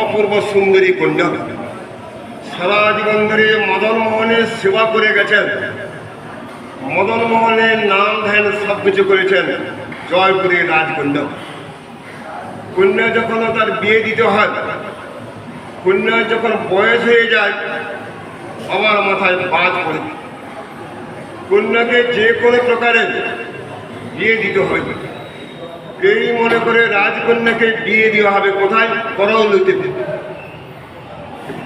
অপূর্ব সুন্দরী কন্যা। সারা জীবন ধরে মদন মোহনের সেবা করে গেছেন। মদন মোহনের নাম ধ্যান সব কিছু করেছেন জয়পুরের রাজকন্যা। কন্যা যখন তার বিয়ে দিতে হয়, কন্যা যখন বয়স হয়ে যায় আমার মাথায় বাজ পড়ে। কন্যাকে যে কোনো প্রকারে বিয়ে দিতে হয়। এই মনে করে রাজকন্যাকে বিয়ে দেওয়া হবে। কোথায়? করৌলিতে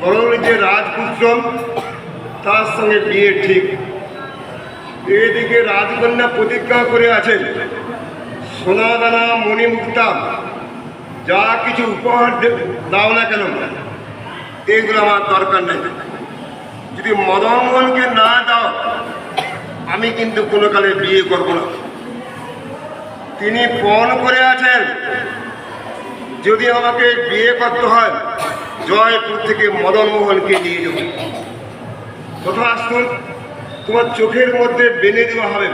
করৌলি যে রাজপুত্র, তার সঙ্গে বিয়ে ঠিক। এদিকে রাজকন্যা প্রতিজ্ঞা করে আছে সোনাদানা মণিমুক্তা, যা কিছু উপহার দাও না কেন? এগুলো আমার দরকার নেই। যদি মদন মোহনকে না দাও, আমি কিন্তু কোনো কালে বিয়ে করব না। তিনি পণ করে আছেন। যদি আমাকে বিয়ে করতে হয়, জয়পুর থেকে মদন মোহনকে নিয়ে যাব। কোথাও আসুন তোমার চোখের মধ্যে বেঁধে দেওয়া হবে।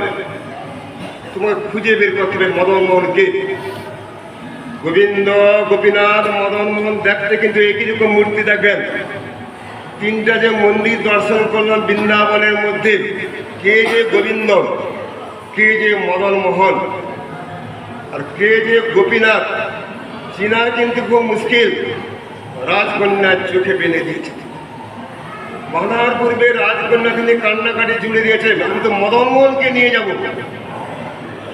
তোমার খুঁজে বের করতে হবে মদন মোহনকে গোবিন্দ, গোপীনাথ মদন মোহন দেখতে কিন্তু একই রকম মূর্তি দেখবেন। তিনটা যে মন্দির দর্শন করলাম বৃন্দাবনের মধ্যে, কে যে গোবিন্দ, কে যে মদন মোহন আর কে যে গোপীনাথ চিনা কিন্তু খুব মুশকিল। রাজকন্যার চোখে বেঁধে দিয়েছে। বাঁধার পূর্বে রাজকন্যা তিনি কান্নাকাটি জুড়ে দিয়েছে। আমি তো মদন মোহনকে নিয়ে যাব।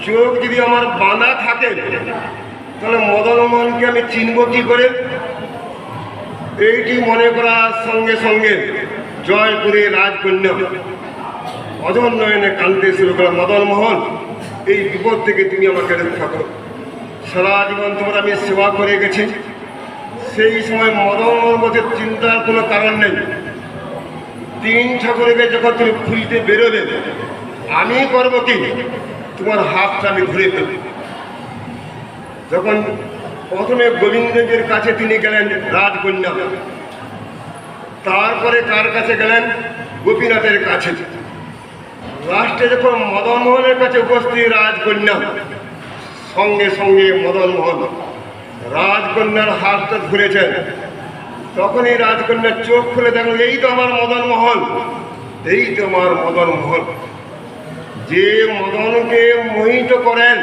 চোখ যদি আমার বাঁধা থাকে, তাহলে মদন মোহনকে আমি চিনব কি করে? এইটি মনে করার সঙ্গে সঙ্গে জয়পুরে রাজকন্যা অজন নয়নে কান্দতে শুরু করে মদন মোহন এই বিপদ থেকে তুমি আমাকে রক্ষা করো। সারা জীবন তোমার আমি সেবা করে গেছি। সেই সময় মোহন মধ্যে চিন্তার কোনো কারণ নেই। তিন ঠাকুরকে যখন তুমি খুলতে বেরোবে, আমি করব কি? তোমার হাতটা আমি ঘুরে ফেলব। যখন প্রথমে গোবিন্দজির কাছে তিনি গেলেন রাজকন্যা। তারপরে কার কাছে গেলেন? গোপীনাথের কাছে। লাস্টে যখন মদন মোহনের কাছে উপস্থিত রাজকন্যা, সঙ্গে সঙ্গে মদন মোহন রাজকন্যার হাতটা ধরেছেন। তখনই রাজকন্যার চোখ খুলে দেখল এই তো আমার মদন মহল এই তো আমার মদন মহল যে মদনকে মোহিত করেন,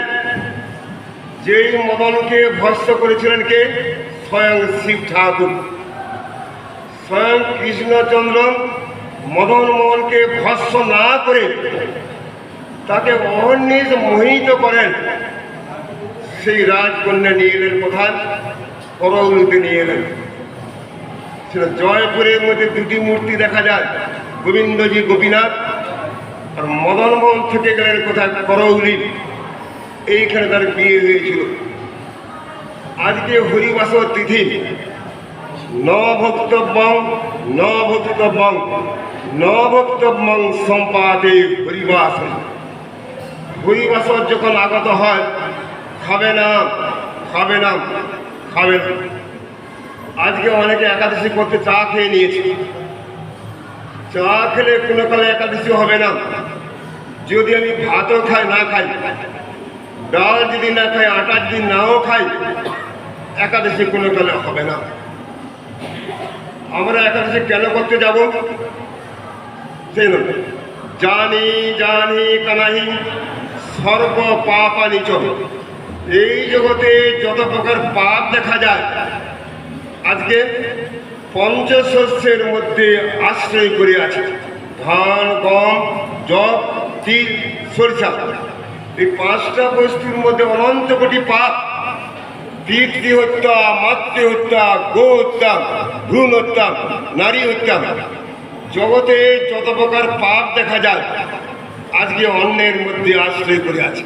যেই মদনকে ভস্য করেছিলেন কে? স্বয়ং শিব ঠাকুর। স্বয়ং কৃষ্ণচন্দ্র মদন মোহনকে ভস্য না করে তাকে অহর্নিশ মোহিত করেন। সেই রাজকন্যা নিয়ে এলেন প্রধান করৌলিতে নিয়ে এলেন। সেটা জয়পুরের মধ্যে দুটি মূর্তি দেখা যায়, গোবিন্দজি গোপীনাথ আর মদন মোহন থেকে গেলেন কোথায়? করৌলি। এইখানে তার বিয়ে হয়েছিল। আজকে হরিবাস তিথি ন ন ভক্তব্যং ন ভক্তব্যং সম্পাদে হরিবাস হরিবাস যখন আগত হয়, খাবে না খাবে না খাবে না। আজকে অনেকে একাদশী করতে চা খেয়ে নিয়েছে। চা খেলে কোনো কালে একাদশী হবে না। যদি আমি ভাতও খাই, না খাই, ডাল যদি না খাই, আটা যদি নাও খাই, একাদশী কোনো কালে হবে না। আমরা একাদশী কেন করতে যাব? জানি জানি, কানাহি সর্ব পাপানি চল। এই জগতে যত প্রকার পাপ দেখা যায়, আজকে পঞ্চশস্যের মধ্যে আশ্রয় করে আছে। ধান, গম জব তিল, সরিষা। এই পাঁচটা বস্তুর মধ্যে অনন্ত কোটি পাপ পিতৃ হত্যা, মাতৃ হত্যা, গো হত্যা, ভ্রূণ হত্যা, নারী হত্যা। জগতে যত প্রকার পাপ দেখা যায়, আজকে অন্যের মধ্যে আশ্রয় করে আছে।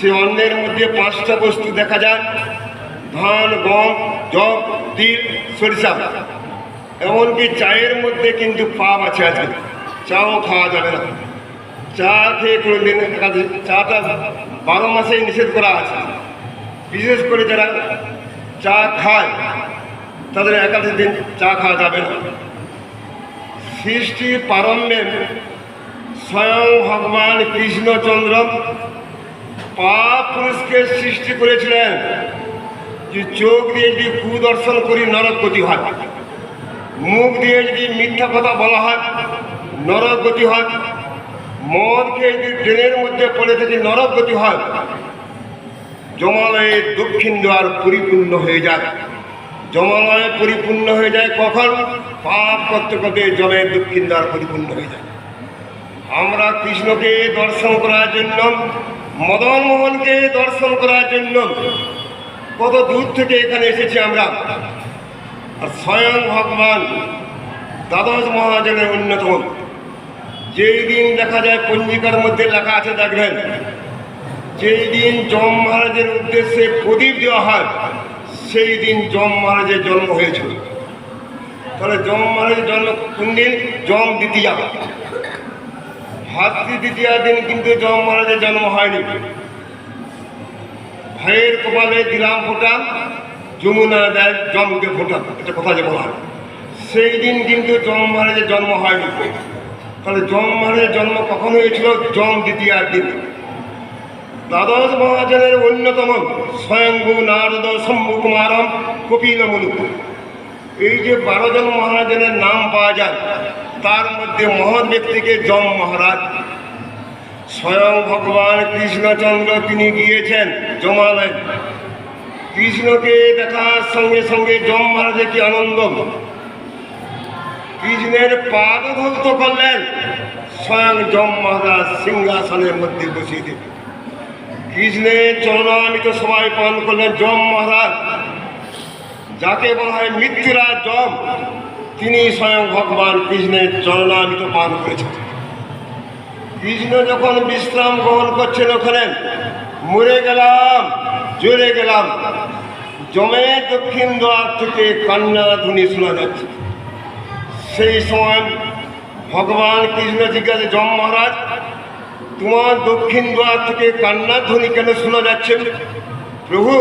সে অন্যের মধ্যে পাঁচটা বস্তু দেখা যায়, ধান, গম, জব, তিল, সরিষা। এমনকি চায়ের মধ্যে কিন্তু পাপ আছে আজকে। চাও খাওয়া যাবে না। চা খেয়ে কোনো দিন একাদশী চাটা বারো মাসেই নিষেধ করা আছে। বিশেষ করে যারা চা খায়, তাদের একাধিক দিন চা খাওয়া যাবে না। সৃষ্টি প্রারম্ভে স্বয়ং ভগবান কৃষ্ণচন্দ্র পা পুরুষকে সৃষ্টি করেছিলেন যে চোখ দিয়ে যদি কুদর্শন করি, নরক গতি হয়। মুখ দিয়ে যদি মিথ্যা কথা বলা হয়, নরক গতি হয়। মদ যদি ট্রেনের মধ্যে পড়ে থেকে নরক গতি হয় জমালয়ে দক্ষিণ দ্বার পরিপূর্ণ হয়ে যায় জমালয়ে পরিপূর্ণ হয়ে যায় কখন? পাপ করতে করতে জমে দক্ষিণ দ্বার পরিপূর্ণ হয়ে যায়। আমরা কৃষ্ণকে দর্শন করার জন্য মদন মোহনকে দর্শন করার জন্য কত দূর থেকে এখানে এসেছি আমরা? আর স্বয়ং ভগবান দ্বাদশ মহাজনের অন্যতম। যেই দিন দেখা যায় পঞ্জিকার মধ্যে লেখা আছে, দেখবেন যেই দিন যম মহারাজের উদ্দেশ্যে প্রদীপ দেওয়া হয় সেই দিন যম মহারাজের জন্ম হয়েছিল। তাহলে যম মহারাজের জন্ম কোন দিন? যম দ্বিতীয়া ভাতৃ দ্বিতীয়া দিন কিন্তু যম মহারাজের জন্ম হয়নি। ভাইয়ের কপালে দিলাম ফোটা, যমুনা দেয় জমকে ফোটা এটা কথা যে বলা হয়। সেই দিন কিন্তু যম মহারাজের জন্ম হয়নি। তাহলে যম মহারাজের জন্ম কখন হয়েছিল? যম দ্বিতীয়ার দিন। দ্বাদশ মহাজনের অন্যতম স্বয়ংভূ নারদ শম্ভু কুমারম কপিল মুলু এই যে বারো জন মহাজনের নাম পাওয়া যায়, তার মধ্যে মহৎ ব্যক্তিকে যম মহারাজ। স্বয়ং ভগবান কৃষ্ণচন্দ্র তিনি গিয়েছেন জমালয় কৃষ্ণকে দেখার সঙ্গে সঙ্গে যম মহারাজের কি আনন্দ? কৃষ্ণের পাদ ধৌত করলেন স্বয়ং যম মহারাজ সিংহাসনের মধ্যে বসিয়ে দিলেন। কৃষ্ণের চরণামিত সবাই পালন করলেন যম মহারাজ। যাকে বলা হয় মৃত্যুরাজ যম তিনি স্বয়ং ভগবান কৃষ্ণের চরণামিত পান করেছেন। কৃষ্ণ যখন বিশ্রাম গ্রহণ করছেন ওখানে, মরে গেলাম জোরে গেলাম। জমে দক্ষিণ দ্বার থেকে কান্না ধ্বনি শোনা যাচ্ছে। সেই সময় ভগবান কৃষ্ণ জিজ্ঞাসা যম মহারাজ তোমার দক্ষিণ দ্বার থেকে কান্নার ধ্বনি কেন শোনা যাচ্ছে? প্রভু,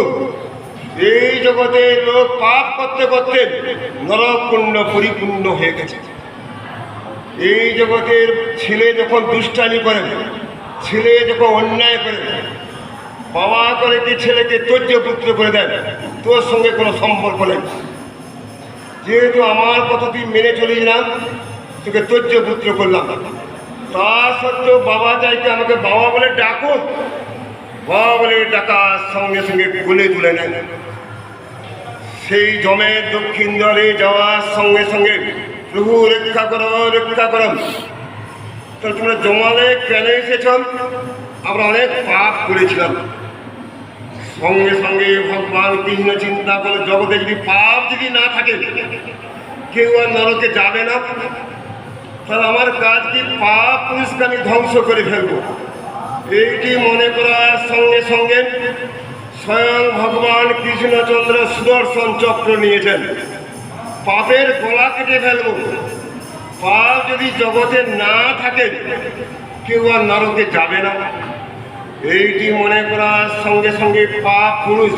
এই জগতে লোক পাপ করতে করতে নরকুণ্ড পরিপূর্ণ হয়ে গেছে। এই জগতের ছেলে যখন দুষ্টামি করে, ছেলে যখন অন্যায় করে, বাবা করে কি ছেলেকে তৈর্য পুত্র করে দেয়, তোর সঙ্গে কোনো সম্পর্ক নেই। যেহেতু আমার কথা তুই মেনে চলিস না, তোকে তৈর্য পুত্র করলাম। তা সত্ত্বেও বাবা চাইতে আমাকে বাবা বলে ডাকো বাবা বলে ডাকার সঙ্গে সঙ্গে কোলে তুলে নেন। সেই জমে দক্ষিণ দ্বারে যাওয়ার সঙ্গে সঙ্গে প্রভু রক্ষা করো রক্ষা করো। তাহলে তোমরা জমালে কেন এসেছ? আমরা অনেক পাপ করেছিলাম। সঙ্গে সঙ্গে ভগবান কৃষ্ণ চিন্তা করে জগতে যদি পাপ যদি না থাকে, কেউ আর নরকে যাবে না। তাহলে আমার কাজ কি পাপ পুরুষকে আমি ধ্বংস করে ফেলব? এইটি মনে করার সঙ্গে সঙ্গে স্বয়ং ভগবান কৃষ্ণচন্দ্র সুদর্শন চক্র নিয়েছেন। পাপের গলা কেটে ফেলব। পাপ যদি জগতে না থাকে, কেউ আর নরকে যাবে না। এইটি মনে করার সঙ্গে সঙ্গে পাপ পুরুষ,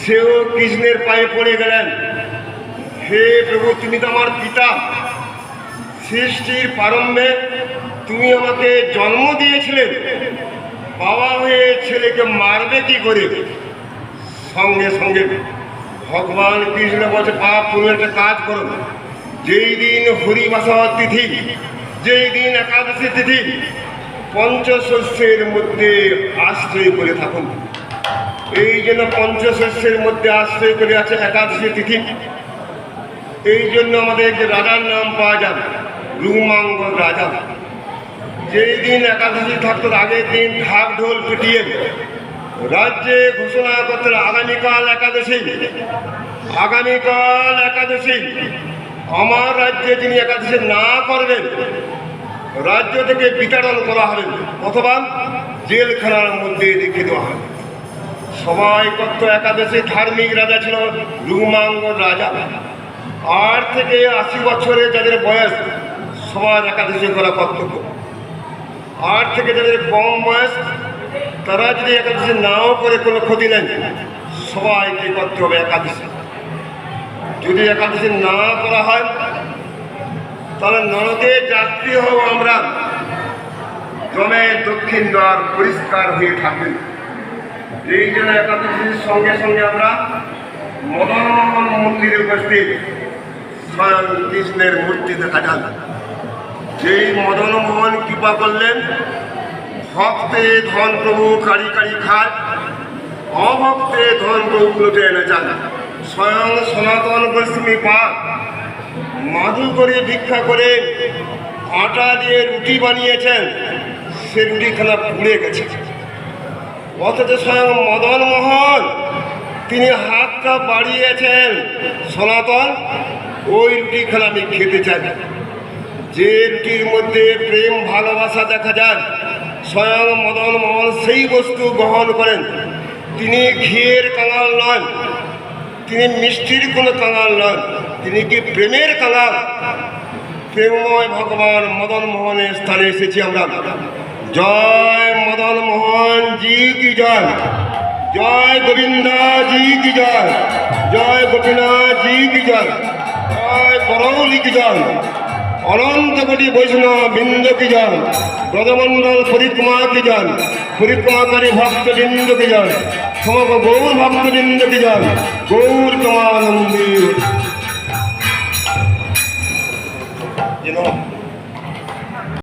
সেও কৃষ্ণের পায়ে পড়ে গেলেন। হে প্রভু, তুমি তো আমার পিতা। সৃষ্টির প্রারম্ভে তুমি আমাকে জন্ম দিয়েছিলে। বাবা হয়ে ছেলেকে মারবে কি করে? সঙ্গে সঙ্গে ভগবান কৃষ্ণ বলছে পাপ তুমি একটা কাজ করো যেই দিন হরিবাসা তিথি, যেই দিন একাদশী তিথি, পঞ্চশস্যের মধ্যে আশ্রয় করে থাকুন এই জন্য পঞ্চশস্যের মধ্যে আশ্রয় করে আছে একাদশী তিথি। এই জন্য আমাদের রাজার নাম পাওয়া যাবে। রুমাঙ্গ রাজা। যেই দিন একাদশী থাকতো, আগের দিন ঢাক ঢোল পিটিয়ে রাজ্যে ঘোষণা করতে আগামীকাল একাদশী। আগামীকাল একাদশী। আমার রাজ্যে যিনি একাদশী না করবেন, রাজ্য থেকে বিতাড়ন করা হবে, অথবা জেলখানার মধ্যে রেখে দেওয়া হবে। সবাই কত একাদশী ধার্মিক রাজা ছিল রুমাঙ্গ রাজা। আট থেকে আশি বছরে যাদের বয়স সবার একাদশী করা কর্তব্য আট থেকে যাদের কম বয়স, তারা যদি একাদশী নাও করে কোনো ক্ষতি নেই সবাইকে করতে হবে একাদশী যদি একাদশী না করা হয়, তাহলে নরকে যাত্রী হব আমরা। জমে দক্ষিণ দ্বার পরিষ্কার হয়ে থাকবে। এই জন্য একাদশীর সঙ্গে সঙ্গে আমরা মদন মন্দিরে উপস্থিত। স্বয়ং কৃষ্ণের মূর্তি দেখা যান যেই মদন মোহন কৃপা করলেন, ভক্তে ধন প্রভু কারি কারি খায়, অভক্তে ধন প্রভু লুটে এনে যান স্বয়ং সনাতন গোস্বামী পাক মাদু করে ভিক্ষা করে আটা দিয়ে রুটি বানিয়েছেন, সে রুটি রুটিখানা পুড়ে গেছে। অথচ স্বয়ং মদন মোহন তিনি হাতটা বাড়িয়েছেন সনাতন, ওই রুটি রুটিখানা আমি খেতে চাই। যে মধ্যে প্রেম, ভালোবাসা দেখা যায়? স্বয়ং মদন মোহন সেই বস্তু গ্রহণ করেন। তিনি ঘিয়ের কাঙাল নন, তিনি মিষ্টির কোনো কাঙাল নন, তিনি কি প্রেমের কাঙাল? প্রেমময় ভগবান মদন মোহনের স্থানে এসেছি আমরা। জয় মদন মোহন জি কি জয়? জয় গোবিন্দা জি কি জয়? জয় গোপীনাথ জি কি জয়? জয় করৌলি কি জয়? অনন্ত কোটি বৈষ্ণব বৃন্দ কি জন ব্রজমণ্ডল পরিক্রমা কি জন পরিক্রমাকারী ভক্ত বৃন্দ কি জন সমগ্র গৌর ভক্ত বৃন্দ কি জন গৌর তোমার মন্দির।